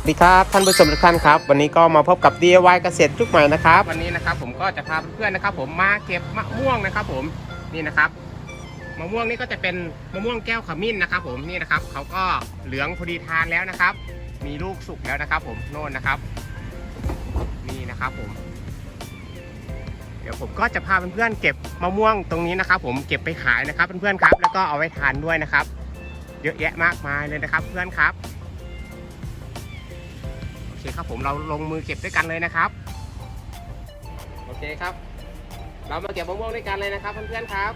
สวัสดีครับท่านผู้ชมทุกท่านครับ วันนี้ก็มาพบกับ DIY เกษตรยุคใหม่นะครับวันนี้นะครับผมก็จะพาเพื่อนๆนะครับ ผมมาเก็บมะม่วงนะครับ ผมนี่นะครับมะม่วงนี่ก็จะเป็นมะม่วงแก้วขมิ้นนะครับ ผมนี่นะครับเขาก็เหลืองพอดีทานแล้วนะครับ มีลูกสุกแล้วนะครับ ผมโน่นนะครับ นี่นะครับผม เดี๋ยวผมก็จะพาเพื่อนๆเก็บมะม่วงตรงนี้นะครับ ผมเก็บไปขายนะครับเพื่อนๆครับ แล้วก็เอาไว้ทานด้วยนะครับ เยอะแยะมากมายเลยนะครับ เพื่อนครับ เคครับผมเราลงมือเก็บด้วยกันเลยนะครับ โอเคครับ เรามาเก็บมะม่วงด้วยกันเลยนะครับเพื่อนๆครับ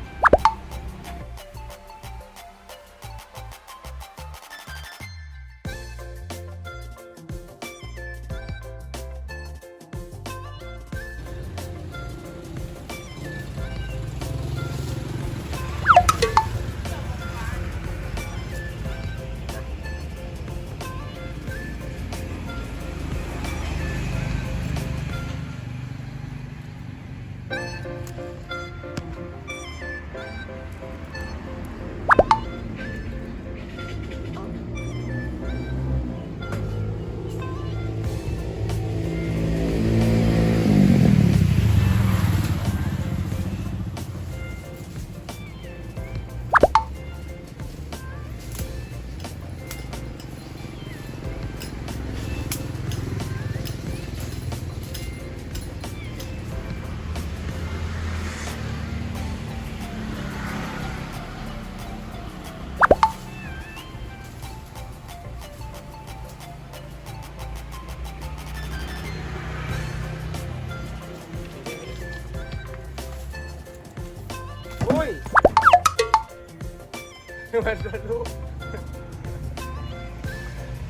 มันจะรู้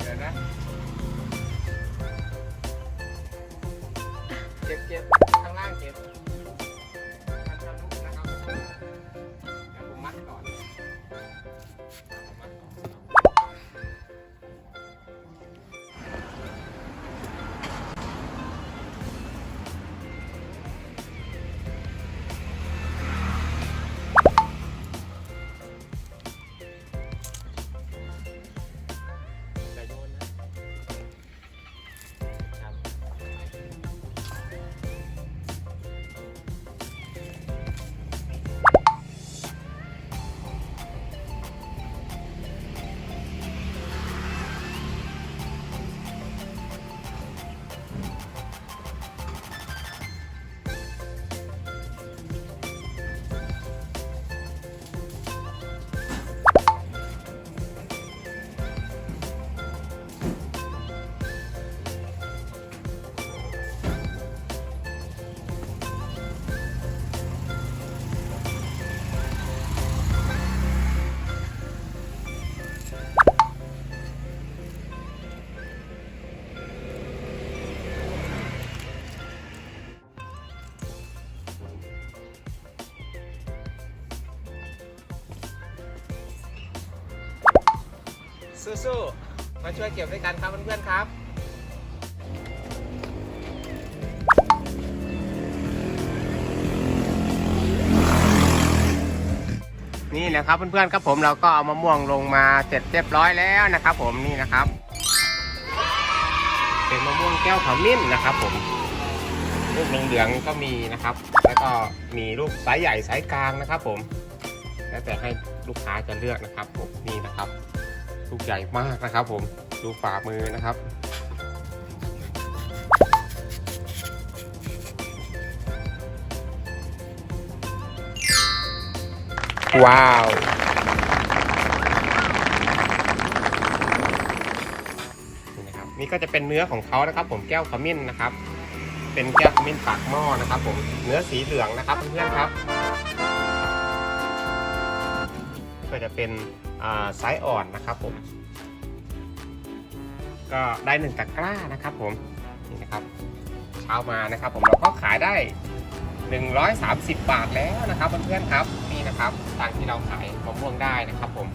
เดี๋ยวนะเก็บเก็บข้างล่างเก็บ สู้ๆ มาช่วยเก็บด้วยกันครับเพื่อนๆครับนี่นะครับเพื่อนๆครับผมเราก็เอามะม่วงลงมาเสร็จเรียบร้อยแล้วนะครับ ผมนี่นะครับ เป็นมะม่วงแก้วขมิ้นนะครับ ผมลูกเหลืองๆก็มีนะครับ แล้วก็มีลูกไซส์ใหญ่ไซส์กลางนะครับ ผม แล้วแต่ให้ลูกค้าจะเลือกนะครับผมนี่นะครับ ลูกใหญ่มากนะครับ ผมดูฝ่ามือนะครับว้าว นี่นะครับนี่ก็จะเป็นเนื้อของเขานะครับ ผมแก้วขมิ้นนะครับ เป็นแก้วขมิ้นปากหม้อนะครับ ผมเนื้อสีเหลืองนะครับเพื่อนๆครับ ก็จะเป็นอ่าไซส์อ่อนนะครับผม ก็ได้หนึ่งตะกร้านะครับผมนี่นะครับเช้ามานะครับ ผมเราก็ขายได้ 130 บาทแล้วนะครับเพื่อนๆครับนี่นะครับตังที่เราขายมะม่วงได้นะครับ ผม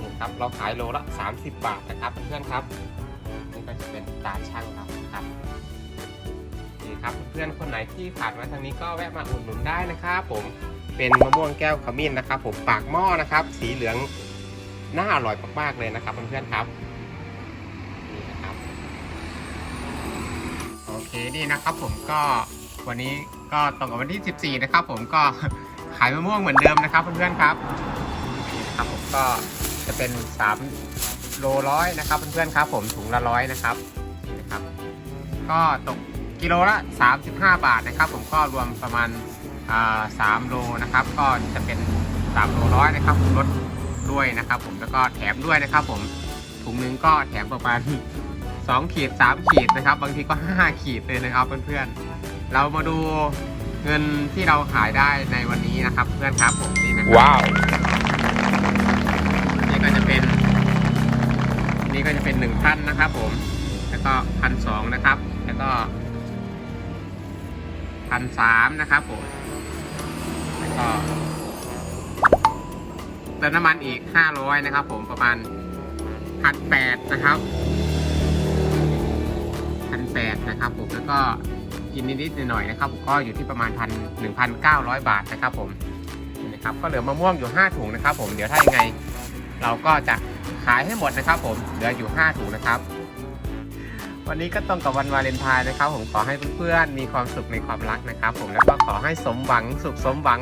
นี่ครับเราขายโลละ 30 บาทนะครับเพื่อนๆครับนี่ก็จะเป็นตาช่างครับ พื่อนๆคนไหนที่ผ่านมาทางนี้ก็แวะมาอุดหนุนได้นะครับผมเป็นมะม่วงแก้วขมิ้นนะครับ ผมปากหม้อนะครับ สีเหลืองน่าอร่อยมากๆเลยนะครับเพื่อนๆครับนี่นะครับนี่นะครับผมก็วันนี้ก็ตรงกับวันที่ 14 นะครับ ผมก็ขายมะม่วงเหมือนเดิมนะครับเพื่อนๆครับครับผมก็จะเป็น 3 โลร้อยนะครับเพื่อนๆครับ ผมถุงละร้อยนะครับนี่นะครับ ก็ตก กิโลละ 35 บาทนะครับ ผมก็รวมประมาณอ่า3โลนะครับ ก็จะเป็น3โลร้อยนะครับลดด้วยนะครับ ผมแล้วก็แถมด้วยนะครับ ผมถุงหนึงก็แถมประมาณ2ขีด3ขีดนะครับ บางทีก็ 5 ขีดเลยนะครับเพื่อนๆเรามาดูเงินที่เราขายได้ในวันนี้นะครับ เพื่อนครับผมนี่นะครับว้าวนี่ก็จะเป็น นี่ก็จะเป็นหนึ่งพันนะครับ ผมแล้วก็พันสองนะครับ แล้วก็ พันสามนะครับผมแล้วก็เติมน้ำมันอีกห้าร้อยนะครับผมประมาณพันแปดนะครับพันแปดนะครับผมแล้วก็กินนิดๆหน่อยๆนะครับผมก็อยู่ที่ประมาณพันหนึ่งพันเก้าร้อยบาทนะครับผมนะครับก็เหลือมะม่วงอยู่ห้าถุงนะครับผมเดี๋ยวถ้ายังไง เราก็จะขายให้หมดนะครับผมเหลืออยู่ 5 ถุงนะครับ วันนี้ก็ตรงกับวันวาเลนไทน์นะครับ ผมขอให้เพื่อนๆมีความสุขในความรักนะครับ ผมแล้วก็ขอให้สมหวังสุขสมหวัง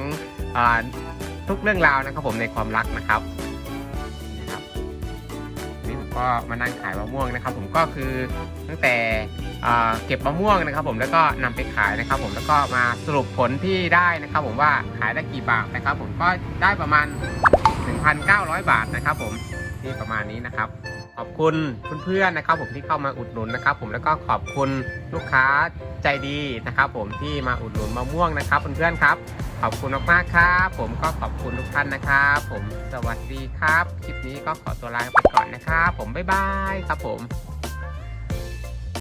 ทุกเรื่องราวนะครับผมในความรักนะครับนี่ครับนี่ผมก็มานั่งขายมะม่วงนะครับ ผมก็คือตั้งแต่เก็บมะม่วงนะครับ ผมแล้วก็นำไปขายนะครับ ผมแล้วก็มาสรุปผลที่ได้นะครับ ผมว่าขายได้กี่บาทนะครับ ผมก็ได้ประมาณ 1,900 บาทนะครับ ผมนี่ประมาณนี้นะครับ ขอบคุณเพื่อนๆนะครับ ผมที่เข้ามาอุดหนุนนะครับ ผมแล้วก็ขอบคุณลูกค้าใจดีนะครับ ผมที่มาอุดหนุนมะม่วงนะครับเพื่อนๆครับ ขอบคุณมากๆครับผมก็ขอบคุณทุกท่านนะครับผมสวัสดีครับ คลิปนี้ก็ขอตัวลาไปก่อนนะครับ ผมบ๊ายบายครับผม